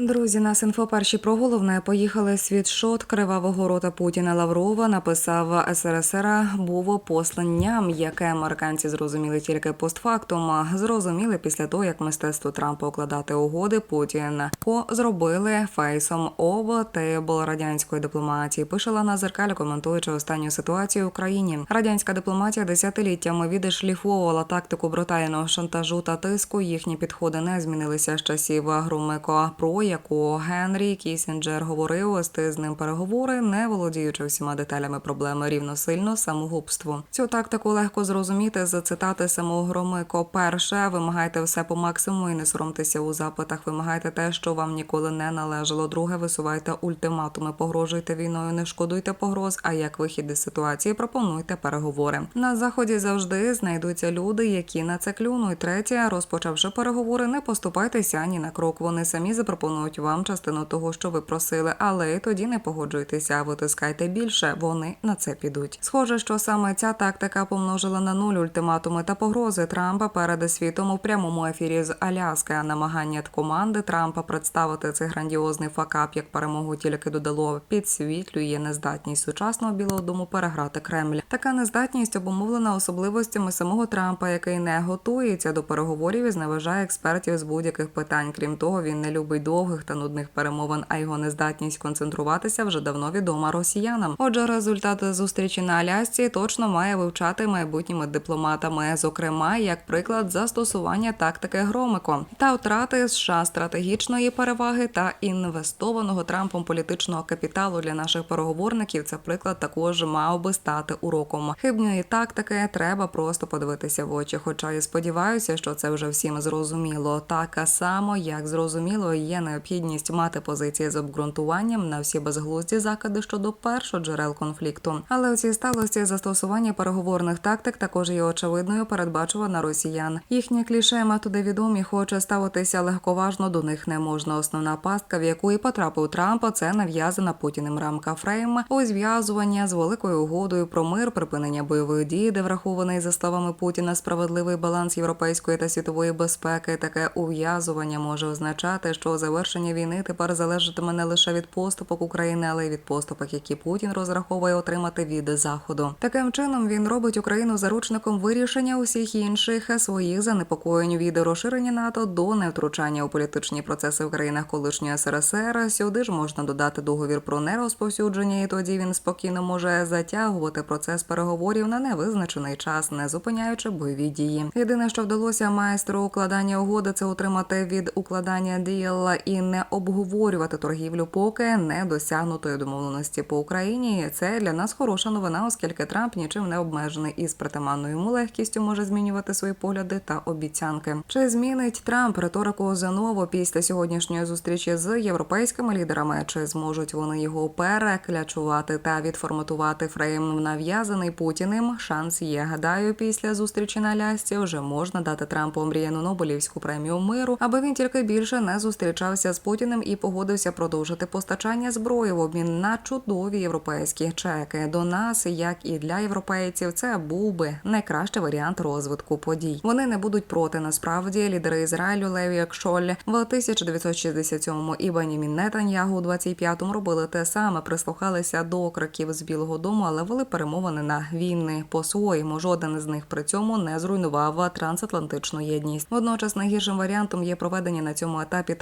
Друзі, нас інфо перші про головне поїхали. Світшот кривавого рота Путіна Лаврова написав СРСР був посланням, яке американці зрозуміли тільки постфактум. Зрозуміли після того, як мистецтво Трампа укладати угоди Путін ко зробили фейсом ов тейбл радянської дипломатії. Пише Лана Зеркаль, коментуючи останню ситуацію в Україні. Радянська дипломатія десятиліттями відшліфовувала тактику брутального шантажу та тиску. Їхні підходи не змінилися з часів Грумико про яку Генрі Кісінджер говорив вести з ним переговори, не володіючи всіма деталями проблеми рівно сильно самогубство. Цю тактику легко зрозуміти з цитати самого Громико. Перше, вимагайте все по максимуму і не соромтеся у запитах. Вимагайте те, що вам ніколи не належало. Друге, висувайте ультиматуми, погрожуйте війною, не шкодуйте погроз. А як вихід із ситуації, пропонуйте переговори. На заході завжди знайдуться люди, які на це клюнуть. Третє, розпочавши переговори, не поступайтеся ні на крок. Вони самі запропонують вам частину того, що ви просили, але тоді не погоджуйтеся, витискайте більше. Вони на це підуть. Схоже, що саме ця тактика помножила на нуль ультиматуми та погрози Трампа перед світом у прямому ефірі з Аляски. А намагання команди Трампа представити цей грандіозний факап як перемогу тільки додало підсвітлює нездатність сучасного білого дому переграти Кремль. Така нездатність обумовлена особливостями самого Трампа, який не готується до переговорів і зневажає експертів з будь-яких питань. Крім того, він не любить довгих та нудних перемовин, а його нездатність концентруватися вже давно відома росіянам. Отже, результат зустрічі на Алясці точно має вивчати майбутніми дипломатами, зокрема, як приклад застосування тактики Громико та втрати США стратегічної переваги та інвестованого Трампом політичного капіталу для наших переговорників. Це приклад також мав би стати уроком. Хибної тактики треба просто подивитися в очі. Хоча я сподіваюся, що це вже всім зрозуміло. Так само, як зрозуміло, є необхідність мати позиції з обґрунтуванням на всі безглузді закиди щодо першоджерел конфлікту. Але у цій сталості застосування переговорних тактик також є очевидною передбачувана росіян. Їхні кліше методи відомі, хоче ставитися легковажно до них не можна. Основна пастка, в яку і потрапив Трамп, це нав'язана путіним рамка Фрейм у зв'язування з великою угодою про мир, припинення бойових дій, де врахований за словами Путіна справедливий баланс європейської та світової безпеки. Таке ув'язування може означати, що завершення війни тепер залежатиме не лише від поступок України, але й від поступок, які Путін розраховує отримати від заходу. Таким чином він робить Україну заручником вирішення усіх інших своїх занепокоєнь від розширення НАТО до невтручання у політичні процеси в країнах колишньої СРСР. Сюди ж можна додати договір про нерозповсюдження, і тоді він спокійно може затягувати процес переговорів на невизначений час, не зупиняючи бойові дії. Єдине, що вдалося майстру укладання угоди, це отримати від укладання діяла і не обговорювати торгівлю, поки не досягнутої домовленості по Україні. Це для нас хороша новина, оскільки Трамп нічим не обмежений і з притаманною йому легкістю може змінювати свої погляди та обіцянки. Чи змінить Трамп риторику заново після сьогоднішньої зустрічі з європейськими лідерами? Чи зможуть вони його переклячувати та відформатувати фрейм нав'язаний Путіним? Шанс є. Гадаю, після зустрічі на Алясці вже можна дати Трампу омріяну Нобелівську премію миру, аби він тільки більше не зустрічався з Путіним і погодився продовжити постачання зброї в обмін на чудові європейські чеки. До нас, як і для європейців, це був би найкращий варіант розвитку подій. Вони не будуть проти. Насправді лідери Ізраїлю Леві Акшоль в 1967-му і Бенімін Нетаньягу у 25-му робили те саме, прислухалися до криків з Білого Дому, але вели перемовини на війни по-своєму. Жоден з них при цьому не зруйнував трансатлантичну єдність. Водночас найгіршим варіантом є проведення на цьому етапі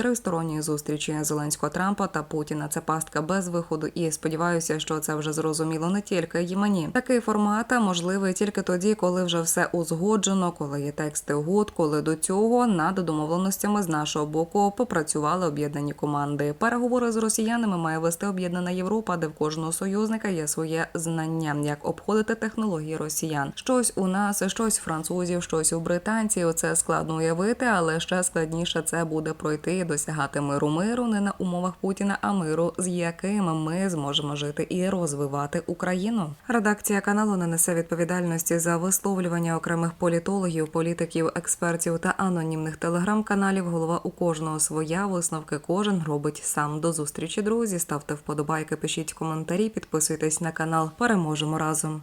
тристоронньої зустрічі Зеленського Трампа та Путіна. Це пастка без виходу, і сподіваюся, що це вже зрозуміло не тільки й мені. Такий формат можливий тільки тоді, коли вже все узгоджено, коли є тексти угод, коли до цього над домовленостями з нашого боку попрацювали об'єднані команди. Переговори з росіянами має вести об'єднана Європа, де в кожного союзника є своє знання, як обходити технології росіян. Щось у нас, щось французів, щось у британців. Це складно уявити, але ще складніше це буде пройти і досягати миру миру не на умовах Путіна, а миру, з яким ми зможемо жити і розвивати Україну. Редакція каналу не несе відповідальності за висловлювання окремих політологів, політиків, експертів та анонімних телеграм-каналів. Голова у кожного своя висновки кожен робить сам. До зустрічі, друзі. Ставте вподобайки, пишіть коментарі, підписуйтесь на канал. Переможемо разом.